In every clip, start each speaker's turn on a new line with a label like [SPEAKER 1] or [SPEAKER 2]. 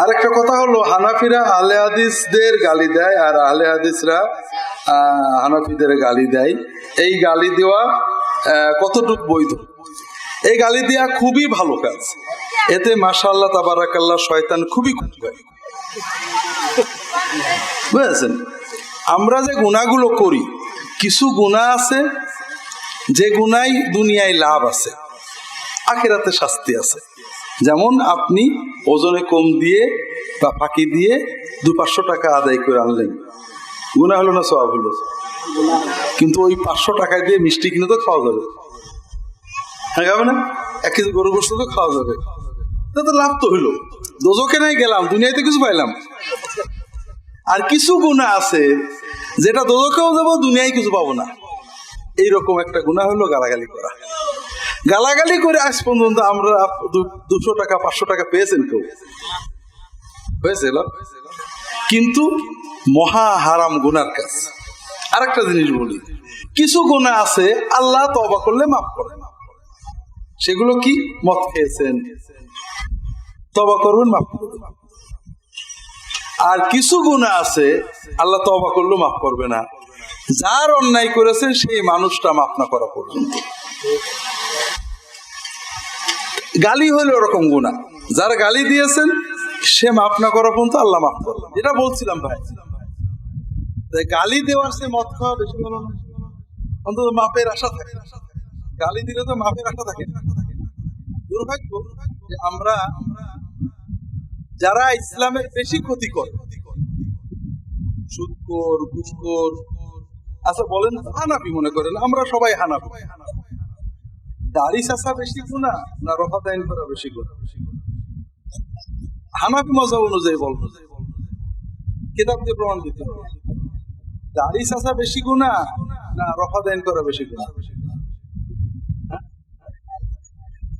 [SPEAKER 1] আর একটা কথা হলো, হানাফিরা আহলে হাদিসদের গালি দেয় আর আহলে হাদিসরা হানাফিদের গালি দেয়। এই গালি দেওয়া কতটুকু বৈধ? এই গালি দেওয়া খুবই ভালো কাজ। এতে মাশাল্লাহ তাবারাকাল্লাহ শয়তান খুবই বুঝেছেন? আমরা যে গুণাগুলো করি, কিছু গুণা আছে, যে গুণাই দুনিয়ায় লাভ আছে, আখেরাতে শাস্তি আছে। যেমন আপনি ওজনে কম দিয়ে বা ফাঁকি দিয়ে দু পাঁচশো টাকা আদায় করে আনলেন। গুণা হলো না সব হলো? কিন্তু ওই পাঁচশো টাকা দিয়ে মিষ্টি কিনে তো খাওয়া যাবে। হ্যাঁ খাবে না? এক কেজি গরু গোস্ত তো খাওয়া যাবে। তা তো লাভ তো হইল দোজকে নাই গেলাম, দুনিয়াতে কিছু পাইলাম। আর কিছু গুণা আছে, যেটা দোজকেও যাব, দুনিয়ায় কিছু পাবো না। এইরকম একটা গুণা হলো গালাগালি করা। গালাগালি করে আজ পর্যন্ত আমরা দুশো টাকা, পাঁচশো টাকা পেয়েছেন কেউ? হয়েছিল কিন্তু মহা হারাম গুনার কাজ। আর একটা জিনিস বলি, কিছু গুণা আছে, আল্লাহ তবা করলে মাফ করে। সেগুলো কি? মত খেয়েছেন। তবা করবেন, মাফ করে দেবেন। আর কিছু গুণা আছে, আল্লাহ তবা করলেও মাফ করবে না। যার অন্যায় করেছেন, সেই মানুষটা মাফ না করা পর্যন্ত। গালি হলো ওরকম গুণা যারা গালি দিয়েছেন, সে মাফ না করা পর্যন্ত আল্লাহ মাফ করবে যেটা বলছিলাম ভাই। গালি দেওয়ার সে মত খাওয়া বেশি ভালো না। অন্তত মাপের আশা থাকে। গালি দিলে তো মাপের আশা থাকে। দুর্ভাগ্য আমরা, যারা ইসলামের বেশি ক্ষতি করে সুদকর ঘুষকর আচ্ছা বলেন হানাপি মনে করেন, আমরা সবাই হানাফি। দাড়ি চাষা বেশি গুণা না রফা দাইন করা বেশি গুণা? হানাফি মজা অনুযায়ী বলব কিতাব দিয়ে প্রমাণ দিতে হবে দাড়ি চাষা বেশি গুণা না রফা দাইন করা বেশি গুণা?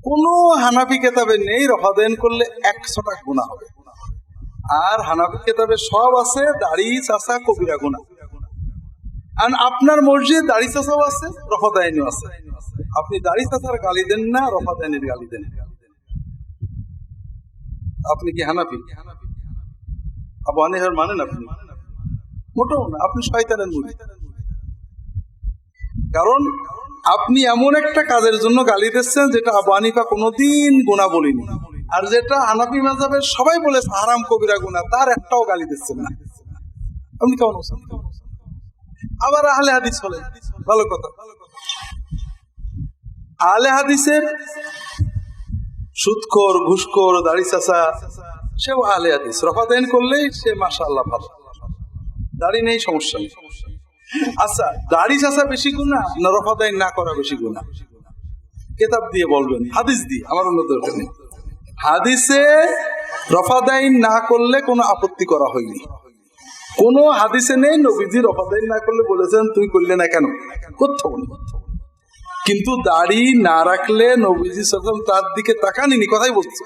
[SPEAKER 1] কোনো হানাফি কেতাবে নেই রফা দাইন করলে একশো টাকা গুণা হবে। আর হানাফি কেতাবে সব আছে, দাড়ি চাষা কবিরা গুণা। আর আপনার মসজিদ দাড়ি চাষাও আছে রফা দাইনও আছে। আপনি দাড়ি চাষার গালি দেন না, রফা দাইনের গালি দেন। আপনি কি হানাফি? আবু হানিফার মানেন আপনি? মোটেও না, আপনি শয়তানের মুড়ি। কারণ আপনি এমন একটা কাজের জন্য গালি দিচ্ছেন যেটা আবু হানিফা কোনোদিন গুণা বলিনি। আর যেটা হানাফি মাজাবের সবাই বলেছে আরাম কবিরা গুণা তার একটাও গালি দিচ্ছেন না। আপনি কেমন আবার আহলে হাদিস হলেন ভালো কথা। আহলে হাদিসের সুদখোর ঘুষখোর, দাড়ি চাষা সেও আহলে হাদিস। রফাদাইন করলেই সে মাসা আল্লাহ ভালো। দাড়ি নেই, সমস্যা নেই। আচ্ছা দাড়ি চাষা বেশি গুণা না রফাদাইন না করা বেশি গুণা কেতাব দিয়ে বলবেন, হাদিস দিয়ে, আমার অন্য দরকার নেই। হাদিসে রফাদাইন না করলে কোনো আপত্তি করা হয়নি। কোন হাদিসে নেই, নবীজি রফাদাইন না করলে বলেছেন তুই করলে না কেন? কোথাও নেই। কিন্তু দাড়ি না রাখলে নবীজি সাল্লাম তার দিকে তাকানিনি, কথাই বলছে।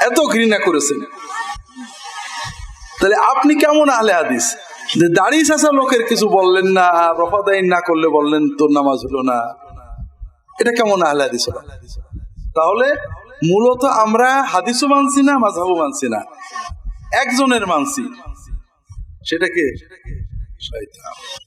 [SPEAKER 1] এত ঘৃণা করেছেন। তাহলে আপনি কেমন আহলে হাদিস? যে দাড়ি চাষা লোকের কিছু বললেন না রফাদাইন না করলে বললেন তোর নামাজ হলো না। এটা কেমন আহলে হাদিস হলো? তাহলে মূলত আমরা হাদিসও মানছি না মাঝাবও মানছি না। একজনের মানছি। সেটাকে শয়তান।